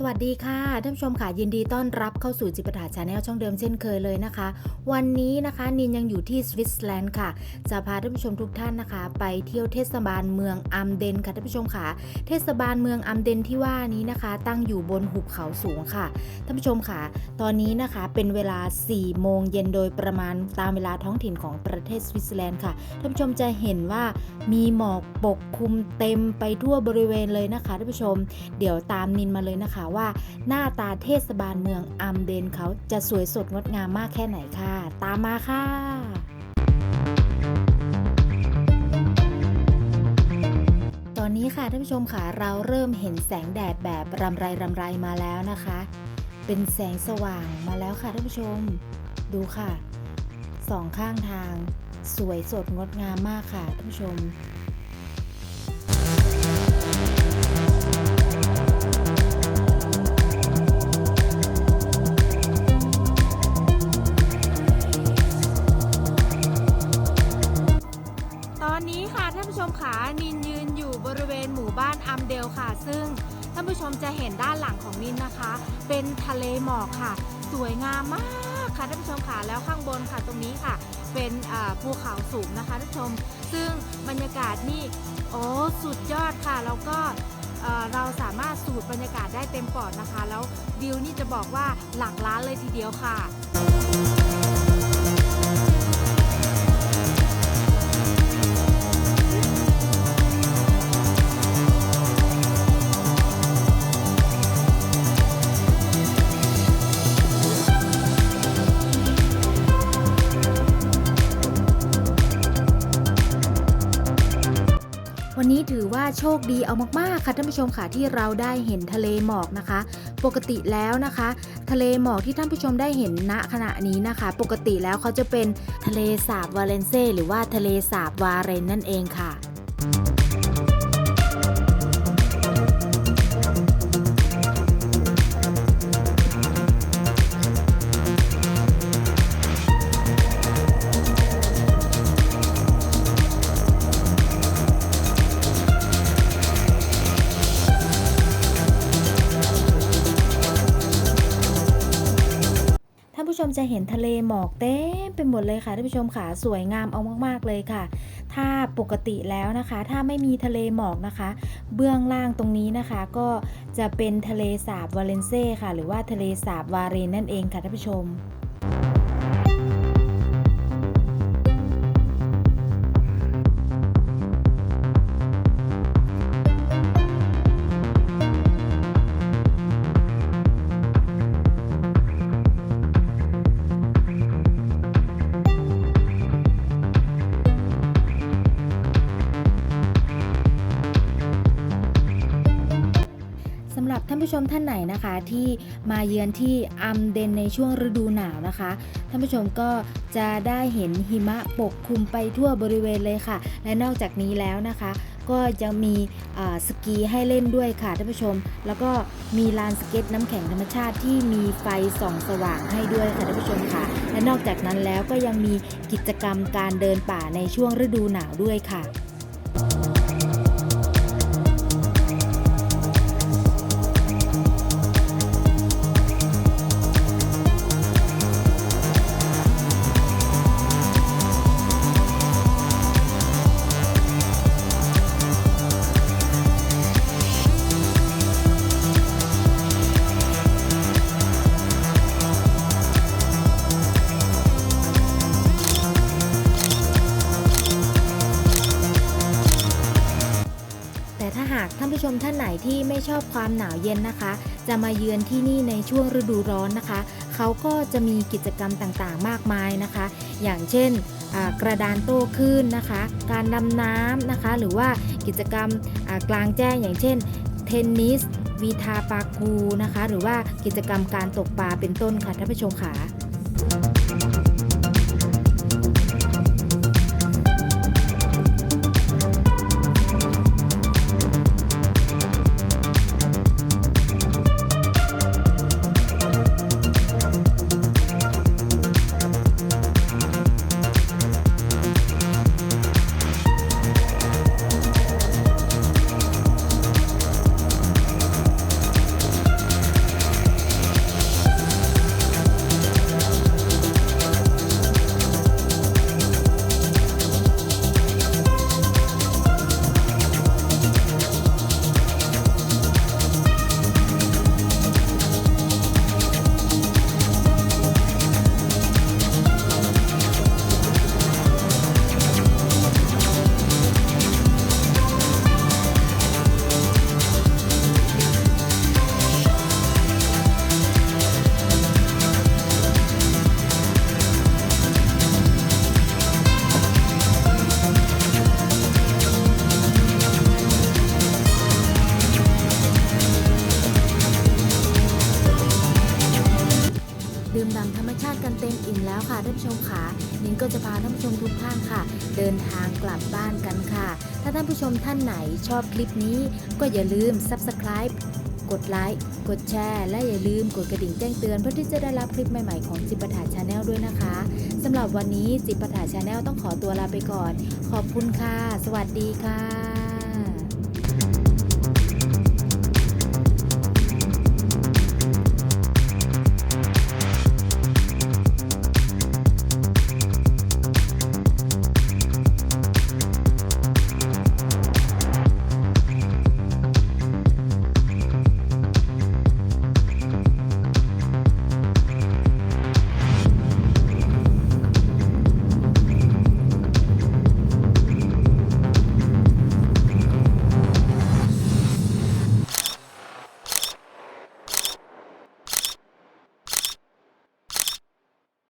สวัสดีค่ะท่านผู้ชมค่ะยินดีต้อนรับเข้าสู่จิปถาชาแนลช่องเดิมเช่นเคยเลยนะคะ วันนี้นะคะนินยังอยู่ที่สวิตเซอร์แลนด์ค่ะจะพาท่านผู้ชมทุกท่านนะคะ ไปเที่ยวเทศบาลเมืองอัมเดนค่ะท่านผู้ชมค่ะเทศบาลเมืองอัมเดนที่ว่านี้นะคะ ตั้งอยู่บนหุบเขาสูงค่ะท่านผู้ชมค่ะตอนนี้นะคะเป็นเวลา 4 โมงเย็นโดยประมาณตามเวลาท้องถิ่นของประเทศสวิตเซอร์แลนด์ค่ะท่านผู้ชมจะเห็นว่ามีหมอกปกคลุมเต็มไปทั่วบริเวณเลยนะคะท่านผู้ชม เดี๋ยวตามนินมาเลยนะคะว่าหน้าตาเทศบาลเมืองอัมเดนเขาจะสวยสดงดงามมากแค่ไหนค่ะ ตามมาค่ะตอนนี้ค่ะท่านผู้ชมค่ะเราเริ่มเห็นแสงแดดแบบรำไรรำไรมาแล้วนะคะ เป็นแสงสว่างมาแล้วค่ะท่านผู้ชม ดูค่ะสองข้างทาง สวยสดงดงามมากค่ะท่านผู้ชม ซึ่งท่านผู้ชมจะเห็นด้านหลังของนินนะคะ เป็นทะเลหมอกค่ะ สวยงามมากค่ะท่านผู้ชมค่ะแล้วข้างบนค่ะตรงนี้ค่ะ เป็นภูเขาสูงนะคะท่านผู้ชม ซึ่งบรรยากาศนี่โอ้สุดยอดค่ะแล้วก็เอ่อเราสามารถสูดบรรยากาศได้เต็มปอดนะคะ แล้ววิวนี่จะบอกว่าหลักล้านเลยทีเดียวค่ะ วันนี้ถือว่าโชคดีเอามากๆค่ะท่านผู้ชมค่ะที่เราได้เห็นทะเลหมอกนะคะ ปกติแล้วนะคะ ทะเลหมอกที่ท่านผู้ชมได้เห็นณขณะนี้นะคะ ปกติแล้วเขาจะเป็นทะเลสาบวาเลนเซ่หรือว่าทะเลสาบวาเรนนั่นเองค่ะ ผู้ชมจะเห็นทะเลหมอกเต็มไปหมดเลยค่ะท่านผู้ชมค่ะสวยงามเอามากๆเลยค่ะ ถ้าปกติแล้วนะคะ ถ้าไม่มีทะเลหมอกนะคะ เบื้องล่างตรงนี้นะคะ ก็จะเป็นทะเลสาบวาเลนเซ่ค่ะ หรือว่าทะเลสาบวาเรนนั่นเองค่ะท่านผู้ชม รับท่านผู้ชมท่านไหนนะคะที่มาเยือนที่อัมเดนในช่วงฤดูหนาวนะคะ ท่านผู้ชมก็จะได้เห็นหิมะปกคลุมไปทั่วบริเวณเลยค่ะ และนอกจากนี้แล้วนะคะ ก็จะมีสกีให้เล่นด้วยค่ะท่านผู้ชม แล้วก็มีลานสเก็ตน้ำแข็งธรรมชาติที่มีไฟส่องสว่างให้ด้วยค่ะท่านผู้ชมค่ะ และนอกจากนั้นแล้วก็ยังมีกิจกรรมการเดินป่าในช่วงฤดูหนาวด้วยค่ะ ผู้ชมท่านไหนที่ไม่ชอบความหนาวเย็นนะคะ จะมาเยือนที่นี่ในช่วงฤดูร้อนนะคะ เขาก็จะมีกิจกรรมต่างๆ มากมายนะคะ อย่างเช่นกระดานโต้คลื่นนะคะ การดำน้ำนะคะ หรือว่ากิจกรรมกลางแจ้งอย่างเช่น เทนนิสวีทาปากูนะคะ หรือว่ากิจกรรมการตกปลาเป็นต้นค่ะท่านผู้ชมค่ะ กันเต็มอิ่มแล้วค่ะท่านผู้ชมค่ะนินก็จะพาท่านผู้ชมทุกท่านค่ะ เดินทางกลับบ้านกันค่ะ ถ้าท่านผู้ชมท่านไหนชอบคลิปนี้ ก็อย่าลืม subscribe กดไลค์กดแชร์และอย่าลืมกดกระดิ่งแจ้งเตือนเพื่อที่จะได้รับคลิปใหม่ ๆ ของจิปถาชาแนลด้วยนะคะสำหรับวันนี้จิปถาชาแนลต้องขอตัวลาไปก่อน ขอบคุณค่ะ สวัสดีค่ะ